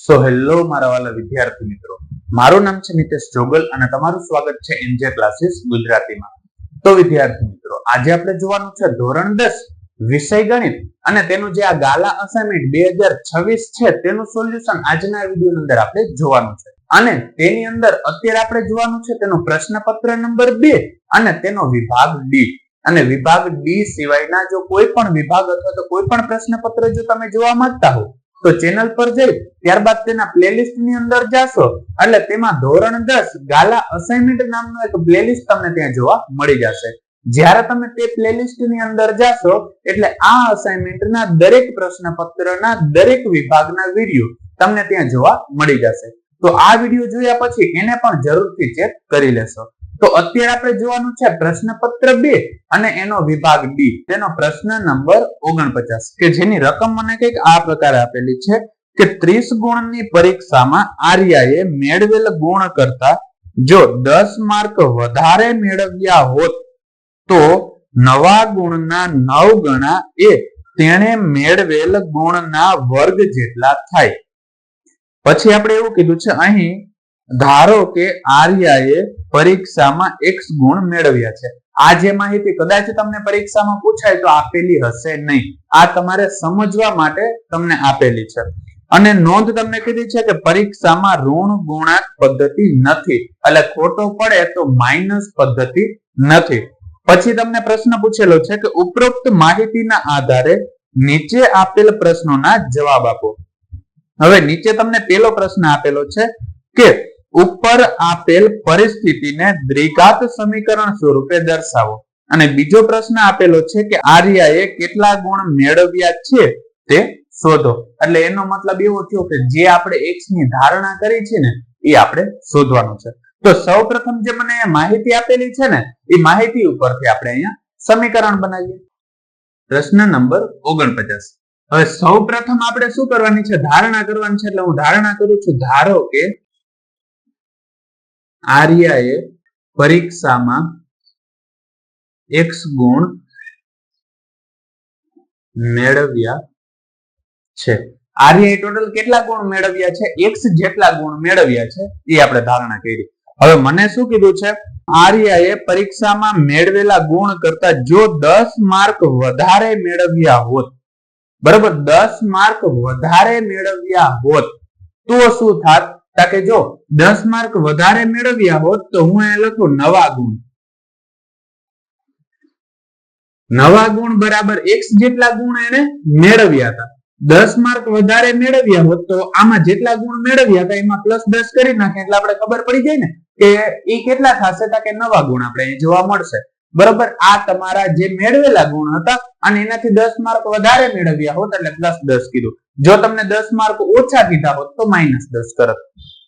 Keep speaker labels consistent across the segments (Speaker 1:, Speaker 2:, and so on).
Speaker 1: So hello મારા વાલા વિદ્યાર્થી મિત્રો. મારું નામ છે નિતેશ જોગલ અને તમારું સ્વાગત છે એનજે ક્લાસીસ ગુજરાતીમાં. તો વિદ્યાર્થી મિત્રો, આજે આપણે જોવાનું છે ધોરણ દસ, વિષય ગણિત. અને તેનું જે આ ગાલા અસાઇનમેન્ટ બે હજાર છવ્વીસ છે, તેનું સોલ્યુશન આજના વીડિયો અંદર આપણે જોવાનું છે. અને તેની અંદર અત્યારે આપણે જોવાનું છે તેનો પ્રશ્નપત્ર નંબર બે અને તેનો વિભાગ ડી અને વિભાગ ડી સિવાયના જો કોઈ પણ વિભાગ અથવા તો કોઈ પણ પ્રશ્નપત્ર જો તમે જોવા માંગતા હો તો ચેનલ પર જઈ ત્યારબાદ તેના પ્લેલિસ્ટની અંદર જાશો. એટલે તેમાં ધોરણ દસ ગાલા અસાઇનમેન્ટ નામનો એક પ્લેલિસ્ટ તમને ત્યાં જોવા મળી જશે. જ્યારે તમે તે પ્લેલિસ્ટની અંદર જાશો, એટલે આ અસાઇનમેન્ટના દરેક પ્રશ્નપત્રના દરેક વિભાગના વીડિયો તમને ત્યાં જોવા મળી જશે. તો આ વીડિયો જોયા પછી એને પણ જરૂરથી ચેક કરી લેશો. તો અત્યારે આપણે જોવાનું છે પ્રશ્નપત્ર બે અને એનો વિભાગ ડી. તેનો પ્રશ્ન નંબર ઓગણપચાસ. કે જેની રકમ મને કંઈક આ પ્રકારે આપેલી છે કે ત્રીસ ગુણની પરીક્ષામાં આર્યાએ મેળવેલ ગુણ કરતા જો દસ માર્ક વધારે મેળવ્યા હોત, તો નવા ગુણના નવ ગણા એ તેણે મેળવેલ ગુણના વર્ગ જેટલા થાય. પછી આપણે એવું કીધું છે અહીં ધારો કે આર્યાએ પરીક્ષામાં એક્સ ગુણ મેળવ્યા છે. આ જે માહિતી કદાચ તમને પરીક્ષામાં પૂછાય તો આપેલી હશે નહીં. આ તમારે સમજવા માટે તમને આપેલી છે. અને નોંધ તમને કીધી છે કે પરીક્ષામાં ઋણ ગુણાંક પદ્ધતિ નથી. એટલે ખોટો પડે તો માઇનસ પદ્ધતિ નથી. પછી તમને પ્રશ્ન પૂછેલો છે કે ઉપરોક્ત માહિતીના આધારે નીચે આપેલ પ્રશ્નોના જવાબ આપો. હવે નીચે તમને પેલો પ્રશ્ન આપેલો છે કે ઉપર આપેલ પરિસ્થિતિને દ્વિઘાત સમીકરણ સ્વરૂપે દર્શાવો. અને બીજો પ્રશ્ન આપેલો છે કે આર્યાએ કેટલા ગુણ મેળવ્યા છે તે શોધો. એટલે એનો મતલબ એવો થયો કે જે આપણે એક્સની ધારણા કરી છે ને, એ આપણે શોધવાનું છે. તો સૌ પ્રથમ જે મને માહિતી આપેલી છે ને, એ માહિતી ઉપરથી આપણે અહીંયા સમીકરણ બનાવીએ. પ્રશ્ન નંબર ઓગણપચાસ. હવે સૌ પ્રથમ આપણે શું કરવાની છે? ધારણા કરવાની છે. એટલે હું ધારણા કરું છું, ધારો કે આર્યાએ પરીક્ષામાં એક્સ ગુણ મેળવ્યા છે. આર્યએ ટોટલ કેટલા ગુણ મેળવ્યા છે? એક્સ જેટલા ગુણ મેળવ્યા છે, એ આપણે ધારણા કરી. હવે મને શું કીધું છે? આર્યાએ પરીક્ષામાં મેળવેલા ગુણ કરતા જો દસ માર્ક વધારે મેળવ્યા હોત, બરોબર, દસ માર્ક વધારે મેળવ્યા હોત, તો શું થાત? કે જો દસ માર્ક વધારે મેળવ્યા હોત તો હું અહીંયા લખું નવા ગુણ. નવા ગુણ બરાબર એક્સ જેટલા ગુણ એને મેળવ્યા હતા. દસ માર્ક વધારે મેળવ્યા હોત તો આમાં જેટલા ગુણ મેળવ્યા હતા એમાં પ્લસ દસ કરી નાખે એટલે આપણે ખબર પડી જાય ને કે એ કેટલા થશે કે નવા ગુણ આપણે જોવા મળશે. બરોબર? આ તમારા જે મેળવેલા ગુણ હતા અને એનાથી દસ માર્ક વધારે મેળવ્યા હોત, એટલે પ્લસ દસ કીધું. જો તમને દસ માર્ક ઓછા કીધા હોત, તો માઇનસ દસ કરત.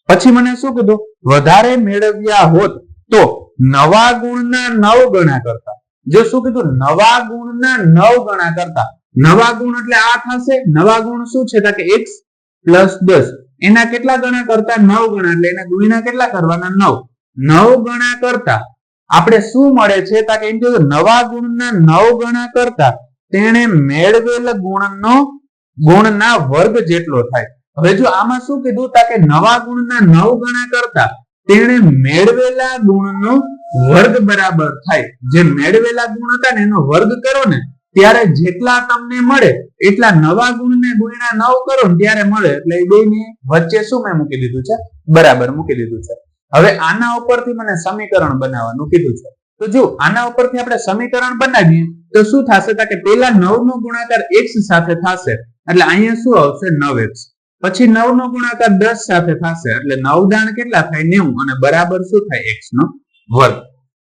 Speaker 1: પછી મને શું કીધું? વધારે મેળવ્યા હોત, તો નવા ગુણના નવ ગણા કરતા. જો શું કીધું? નવા ગુણના નવ ગણા કરતા. નવા ગુણ એટલે આ થશે? નવા ગુણ શું છે? કે એક્સ પ્લસ દસ. એના કેટલા ગણા કરતા? નવ ગણા. એટલે એના ગુણ્યા કેટલા કરવાના? નવ. નવ ગણા કરતા આપણે શું મળે છે? કે એમ કીધું નવા ગુણના નવ ગણા કરતા તેણે મેળવેલ ગુણનો, ગુણના વર્ગ જેટલો થાય. હવે જો આમાં શું કીધું? કે નવા ગુણના નવ ગણા કરતા તેણે મેળવેલા ગુણનો વર્ગ બરાબર થાય. જે મેળવેલા ગુણ હતા ને, એનો વર્ગ કરો ને, ત્યારે જેટલા તમને મળે, એટલા નવા ગુણને ગુણ્યા નવ કરો ને, ત્યારે મળે. એટલે એ બેની વચ્ચે શું મેં મૂકી દીધું છે? બરાબર મૂકી દીધું છે. હવે આના ઉપરથી મને સમીકરણ બનાવવાનું કીધું છે. તો જો આના ઉપરથી આપણે સમીકરણ બનાવીએ, તો શું થશે? કે પેલા નવ નો ગુણાકાર એક્સ સાથે થશે, એટલે અહીંયા શું આવશે? નવ એક્સ પછી નવ નો ગુણાકાર દસ સાથે થશે, એટલે નવ દાણ કેટલા થાય? નેવું, અને બરાબર શું થાય? એક્સ નો વર્ગ.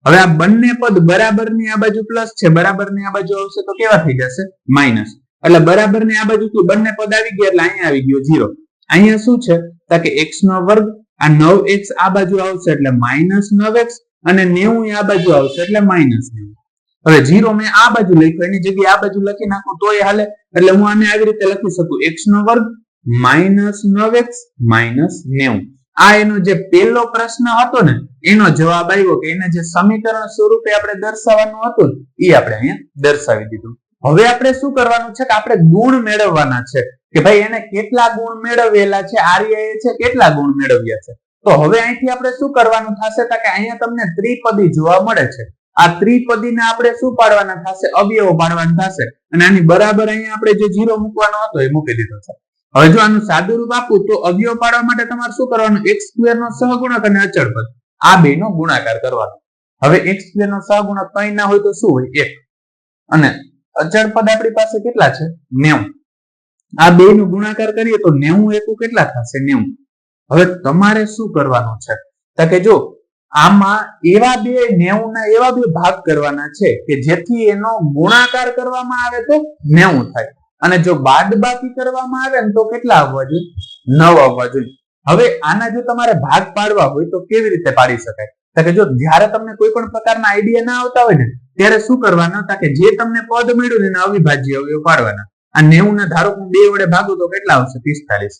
Speaker 1: હવે આ બંને પદ બરાબરની આ બાજુ પ્લસ છે બરાબરની આ બાજુ આવશે તો કેવા થઈ જશે? માઇનસ એટલે બરાબરની આ બાજુ બંને પદ આવી ગયા, એટલે અહીંયા આવી ગયો ઝીરો અહીંયા શું છે? કે એક્સ નો વર્ગ આ નવ એક્સ આ બાજુ આવશે એટલે માઇનસ નવ એક્સ અને નેવું આ બાજુ આવશે એટલે માઇનસ નેવું. હવે જીરો મેં આ બાજુ લખ્યું, એની જગ્યાએ આ બાજુ લખી નાખું, તોય હાલે. એટલે હું આને આવી રીતે લખી શકું એક્સ નો વર્ગ માઇનસ નવ એક્સ માઇનસ નેવું. આ એનો જે પહેલો પ્રશ્ન હતો ને, એનો જવાબ આવ્યો કે એને જે સમીકરણ સ્વરૂપે આપણે દર્શાવવાનું હતું એ આપણે અહીંયા દર્શાવી દીધું. હવે આપણે શું કરવાનું છે કે આપણે ગુણ મેળવવાના છે. કે ભાઈ એને કેટલા ગુણ મેળવેલા છે? આર્ય છે, કેટલા ગુણ મેળવ્યા છે? તો હવે અહીંથી આપણે શું કરવાનું થશે? કે અહીંયા તમને ત્રિપદી જોવા મળે છે. આ ત્રિપદીને આપણે શું પાડવાના થશે? અવયવો પાડવાના થશે. અને આની બરાબર અહીંયા આપણે જે જીરો મૂકવાનો હતો એ મૂકી દીધો છે. હવે જો આનું સાદું રૂપ આપું, તો અવયવ પાડવા માટે તમારે શું કરવાનું? એક્સ સ્ક્વેર નો સહગુણક અને અચળ પદ. આ બે નો ગુણાકાર કરવાનો. હવે એક્સ સ્ક્વેર નો સહગુણક કઈ ના હોય તો શું હોય? એક. અને અચળ પદ આપણી પાસે કેટલા છે? નેવું. આ બે નો ગુણાકાર કરીએ તો નેવું એકુ કેટલા થશે? નેવું. હવે તમારે શું કરવાનું છે? તો કે જો આમાં એવા બે નેવું ના એવા બે ભાગ કરવાના છે કે જેથી એનો ગુણાકાર કરવામાં આવે તો નેવું થાય. અને જો બાદ બાકી કરવામાં આવે ને તો કેટલા આવવા જોઈએ? નવ આવવા જોઈએ. હવે આના જો તમારે ભાગ પાડવા હોય તો કેવી રીતે પાડી શકાય? તો કે જો જ્યારે તમને કોઈ પણ પ્રકારના આઈડિયા ના આવતા હોય ને, ત્યારે શું કરવાના? તા કે જે તમને પદ મળ્યું એના અવિભાજ્ય અવયવ પાડવાના. આ નેવું ને ધારો હું બે વડે ભાગું તો કેટલા આવશે? પિસ્તાલીસ.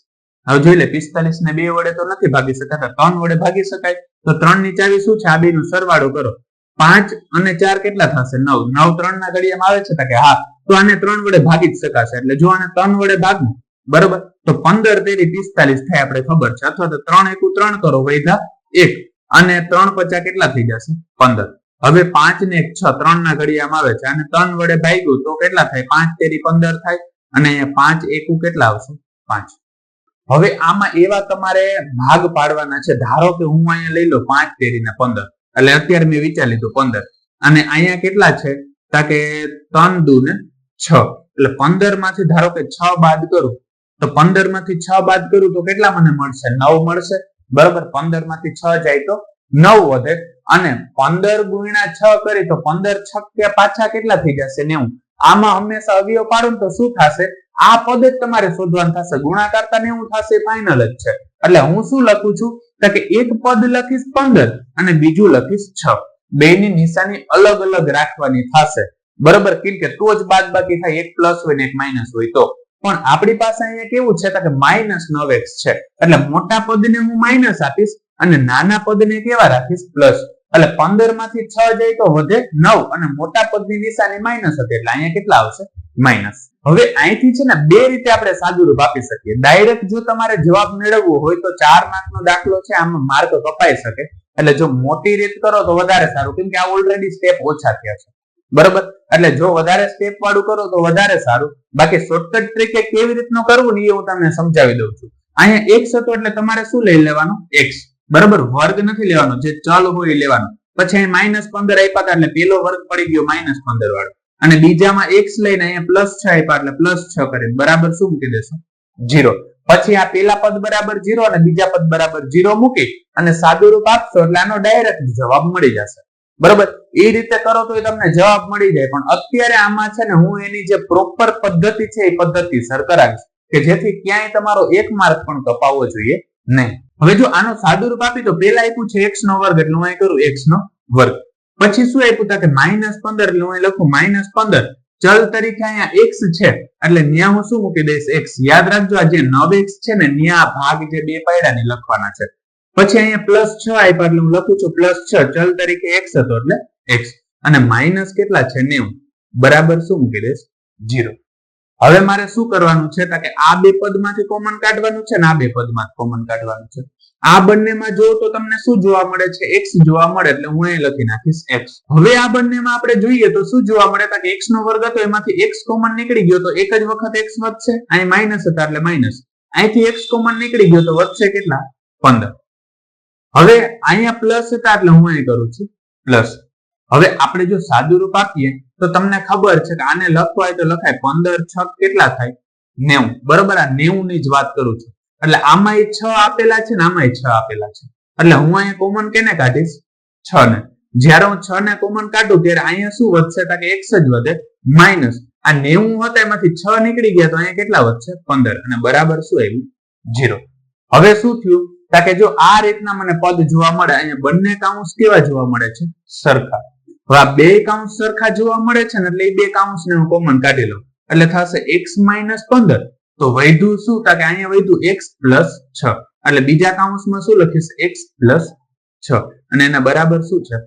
Speaker 1: હવે જોઈ લે, પિસ્તાલીસ ને બે વડે તો નથી ભાગી શકાતા ત્રણ વડે ભાગી શકાય. તો ત્રણની ચાવી શું છે? આ બે નો સરવાળો કરો. પાંચ અને ચાર કેટલા થશે? નવ. નવ ત્રણ ના ઘડિયામાં આવે છે કે હા, તો આને ત્રણ વડે ભાગી જ શકાશે. એટલે જો આને ત્રણ વડે ભાગવું, બરોબર? તો પંદર તેરી પિસ્તાલીસ થાય આપણે ખબર છે. અથવા તો ત્રણ એકુ ત્રણ કરો વૈધા એક. અને ત્રણ પચાસ કેટલા થઈ જશે? પંદર. હવે પાંચ ને છ, ત્રણ ના ઘડિયામાં આવે છે. અને ત્રણ વડે ભાગ્યું તો કેટલા થાય? પાંચ તેરી પંદર થાય. અને પાંચ એકુ કેટલા આવશે? પાંચ. હવે આમાં એવા તમારે ભાગ પાડવાના છે. ધારો કે હું અહીંયા લઈ લો પાંચ તેરી ને પંદર. એટલે અત્યારે મેં વિચારી લીધું પંદર. અને અહીંયા કેટલા છે? તા કે ત્રણ દુ ને છ. એટલે પંદરમાંથી ધારો કે છ બાદ કરું, તો પંદરમાંથી છ બાદ કરું તો કેટલા મને મળશે? નવ મળશે. બરોબર? પંદરમાંથી છ જાય તો નવ વધે. અને પંદર ગુણ્યા છ કરી તો પંદર છક્યા પાછા કેટલા થઈ જશે નેવું? આમાં હંમેશા અવયવ પાડું તો શું થશે? આ પદ જ તમારે શોધવાનું થશે. ગુણાકારતા નેવું થશે ફાઇનલ જ છે. એટલે હું શું લખું છું? તો કે એક પદ લખીશ પંદર અને બીજું લખીશ છ. બેની નિશાની અલગ અલગ રાખવાની થશે. બરોબર? કેમ કે તો જ બાદ બાકી થાય. એક પ્લસ હોય ને એક માઇનસ હોય તો. પણ આપણી પાસે અહીંયા કેવું છે? કે માઇનસ નવ એક્સ છે. એટલે મોટા પદને હું માઇનસ આપીશ અને નાના પદને કેવા રાખીશ? પ્લસ એટલે પંદરમાંથી છ જાય તો વધે નવ અને મોટા પદની નિશાની માઇનસ હતી એટલે અહીંયા કેટલા આવશે? માઇનસ હવે અહીંથી છે ને બે રીતે આપણે સાદુરૂપ આપી શકીએ. ડાયરેક્ટ જો તમારે જવાબ મેળવવો હોય તો ચાર માર્કનો દાખલો છે, આમાં માર્ક કપાઈ શકે. એટલે જો મોટી રીત કરો તો વધારે સારું, કેમ કે આ ઓલરેડી સ્ટેપ ઓછા થયા છે. બરોબર? એટલે જો વધારે સ્ટેપ વાળું કરો તો વધારે સારું. બાકી શોર્ટકટ ટ્રીકે કેવી રીતનું કરવું ને એ હું તમને સમજાવી દઉં છું. અહીંયા એક્સ હતો એટલે તમારે શું લઈ લેવાનું? એક્સ બરોબર? વર્ગ નથી લેવાનો, જે ચલ હોય એ લેવાનો. પછી અહીં માઇનસ પંદર આપ્યા હતા એટલે પેલો વર્ગ પડી ગયો માઇનસ પંદર વાળો. અને બીજામાં એક્સ લઈને અહીંયા પ્લસ છ આપ્યા એટલે પ્લસ છ કરીને બરાબર શું મૂકી દેશો? જીરો પછી આ પેલા પદ બરાબર જીરો અને બીજા પદ બરાબર જીરો મૂકી અને સાદું રૂપ આપશો એટલે આનો ડાયરેક્ટ જવાબ મળી જશે. બરોબર? એ રીતે કરો તો તમને જવાબ મળી જાય. પણ અત્યારે આમાં છે ને હું એની જે પ્રોપર પદ્ધતિ છે એ પદ્ધતિ સર કરાવીશ કે જેથી ક્યાંય તમારો એક માર્ક પણ કપાવવો જોઈએ. નહીં. હવે જો આનો સાદું રૂપ આપી, તો પેલા આપ્યું છે એક્સ નો વર્ગ, એટલે હું અહીં કરું એક્સ નો વર્ગ. પછી શું આપ્યું તા કે માઇનસ પંદર, એટલે હું અહીં લખું માઇનસ પંદર. ચલ તરીકે અહીંયા એક્સ છે, એટલે ન્યા હું શું મૂકી દઈશ? એક્સ યાદ રાખજો, આ જે નવ એક્સ છે ને, ન્યા ભાગ જે બે પાયડા ને લખવાના છે. પછી અહીંયા પ્લસ છ આપ્યા, એટલે હું લખું છું પ્લસ છ. ચલ તરીકે એક્સ હતો, એટલે એક્સ અને માઇનસ કેટલા છે? નેવું. બરાબર શું મૂકી દઈશ? જીરો હવે મારે શું કરવાનું છે? તો કે આ બે પદમાંથી કોમન કાઢવાનું છે ને આ બે પદમાંથી કોમન કાઢવાનું છે. આ બંનેમાં જો તો તમને શું જોવા મળે છે? એક્સ જોવા મળે એટલે હું અહીં લખી નાખીશ એક્સ હવે આ બંનેમાં આપણે જોઈએ તો શું જોવા મળે? તો કે એક્સ નો વર્ગ હતો, એમાંથી એક્સ કોમન નીકળી ગયો તો એક જ વખત એક્સ વધશે. અહીં માઇનસ હતા એટલે માઇનસ અહીંથી એક્સ કોમન નીકળી ગયો તો વધશે કેટલા? પંદર. હવે અહીંયા પ્લસ હતા એટલે હું અહીં કરું છું. પ્લસ હવે આપણે જો સાદું રૂપ આપીએ, તો તમને ખબર છે કે આને લખવા હોય તો લખાય પંદર, છ કેટલા થાય? નેવું. બરોબર? આ નેવું ની જ વાત કરું છું. એટલે આમાં છ આપેલા છે ને આમાં છ આપેલા છે. એટલે હું અહીંયા કોમન કેને કાઢીશ? છ ને જ્યારે હું છ ને કોમન કાઢું, ત્યારે અહીંયા શું વધશે? તો કે એક્સ જ વધે. માઇનસ. આ નેવું હતા, એમાંથી છ નીકળી ગયા, તો અહીંયા કેટલા વધશે? પંદર. અને બરાબર શું આવ્યું? જીરો હવે શું થયું? તો કે જો આ રીતના મને પદ જોવા મળે, અહીંયા બંને કાઉન્સ કેવા જોવા મળે છે? સરખા. આ બે કાઉન્સ સરખા જોવા મળે છે ને એટલે એ બે કાઉન્સ ને હું કોમન કાઢી લઉં. એટલે થશે એક્સ માઇનસ પંદર. તો વૈધું શું? તા કે અહીંયા વૈધું એક્સ પ્લસ છ. એટલે બીજા કાઉન્સમાં શું લખીશ? એક્સ પ્લસ છ. અને એના બરાબર શું છે?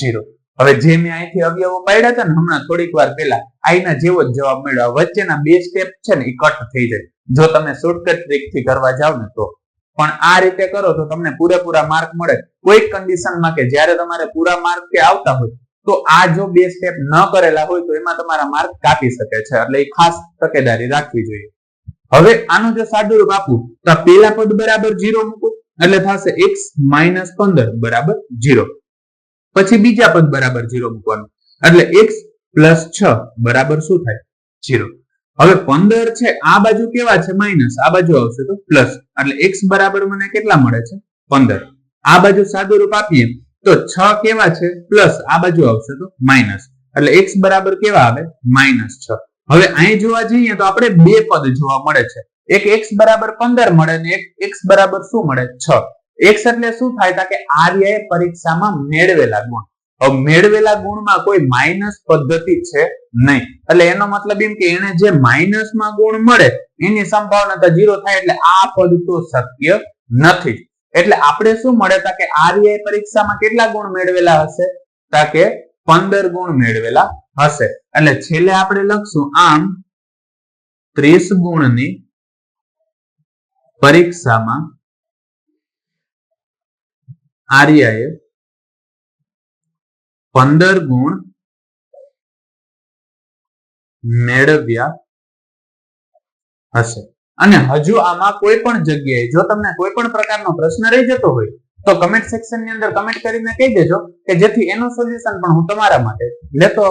Speaker 1: જીરો હવે જે મેં અહીંથી અવયવો પાડ્યા હતા ને, હમણાં થોડીક વાર પહેલા આઈના જેવો જ જવાબ મળ્યો. વચ્ચેના બે સ્ટેપ છે ને, એ કટ થઈ જાય. જો તમે શોર્ટકટ ટ્રીકથી કરવા જાવ ને, તો. પણ આ રીતે કરો તો તમને પૂરેપૂરા માર્ક મળે. કોઈ કન્ડિશનમાં કે જ્યારે તમારે પૂરા માર્ક કે આવતા હોય તો આ જો બે સ્ટેપ ન કરેલા હોય તો એમાં તમારા માર્ક કાપી શકે છે. એટલે એ ખાસ તકેદારી રાખવી જોઈએ. હવે આનું જો સાદું રૂપ આપું, તો પેલા પદ બરાબર જીરો મૂકું, એટલે થશે એક્સ માઇનસ પંદર બરાબર જીરો પછી બીજા પદ બરાબર જીરો મૂકવાનું. એટલે એક્સ પ્લસ છ બરાબર શું થાય? જીરો હવે પંદર છે, આ બાજુ કેવા છે? માઇનસ આ બાજુ આવશે તો પ્લસ એટલે એક્સ બરાબર મને કેટલા મળે છે? પંદર. આ બાજુ સાદું રૂપ આપીએ તો છ કેવા છે? પ્લસ આ બાજુ આવશે તો માઇનસ. એટલે એક્સ બરાબર કેવા આવે? માઇનસ છ. હવે અહીં જોવા જઈએ તો આપણે બે પદ જોવા મળે છે. એક એક્સ બરાબર પંદર મળે ને એક એક્સ બરાબર શું મળે? છ. એક્સ એટલે શું થાય? કે આર્યએ પરીક્ષામાં મેળવેલા ગુણ. મેળવેલા ગુણમાં કોઈ માઇનસ પદ્ધતિ છે નહીં. એટલે એનો મતલબ એમ કે એને જે માઇનસમાં ગુણ મળે, એની સંભાવના જીરો થાય એટલે આ પદ તો શક્ય નથી. એટલે આપણે શું મળે તા કે આર્યએ પરીક્ષામાં કેટલા ગુણ મેળવેલા હશે? તા કે પંદર ગુણ મેળવેલા હશે. એટલે છેલ્લે આપણે લખશું, આમ ત્રીસ ગુણની પરીક્ષામાં આર્યાએ પંદર ગુણ મેળવ્યા હશે. અને હજુ આમાં કોઈ પણ જગ્યાએ, જો તમને કોઈ પણ પ્રકારનો પ્રશ્ન રહી જતો હોય, તો કમેન્ટ સેક્શનની અંદર કમેન્ટ કરીને કહી દેજો કે જેથી એનું સોલ્યુશન પણ હું તમારા માટે લેતો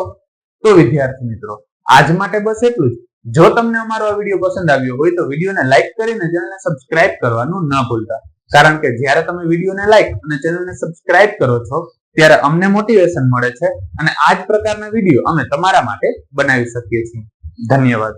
Speaker 1: તો વિદ્યાર્થી મિત્રો, આજ માટે બસ એટલું જ. જો તમને અમારો આ વીડિયો પસંદ આવ્યો હોય તો વિડીયોને લાઈક કરીને ચેનલને સબસ્ક્રાઇબ કરવાનું ન ભૂલતા. કારણ કે જ્યારે તમે વિડીયોને લાઈક અને ચેનલને સબસ્ક્રાઇબ કરો છો, ત્યારે અમને મોટિવેશન મળે છે અને આ જ પ્રકારના વીડિયો અમે તમારા માટે બનાવી શકીએ છીએ. ધન્યવાદ.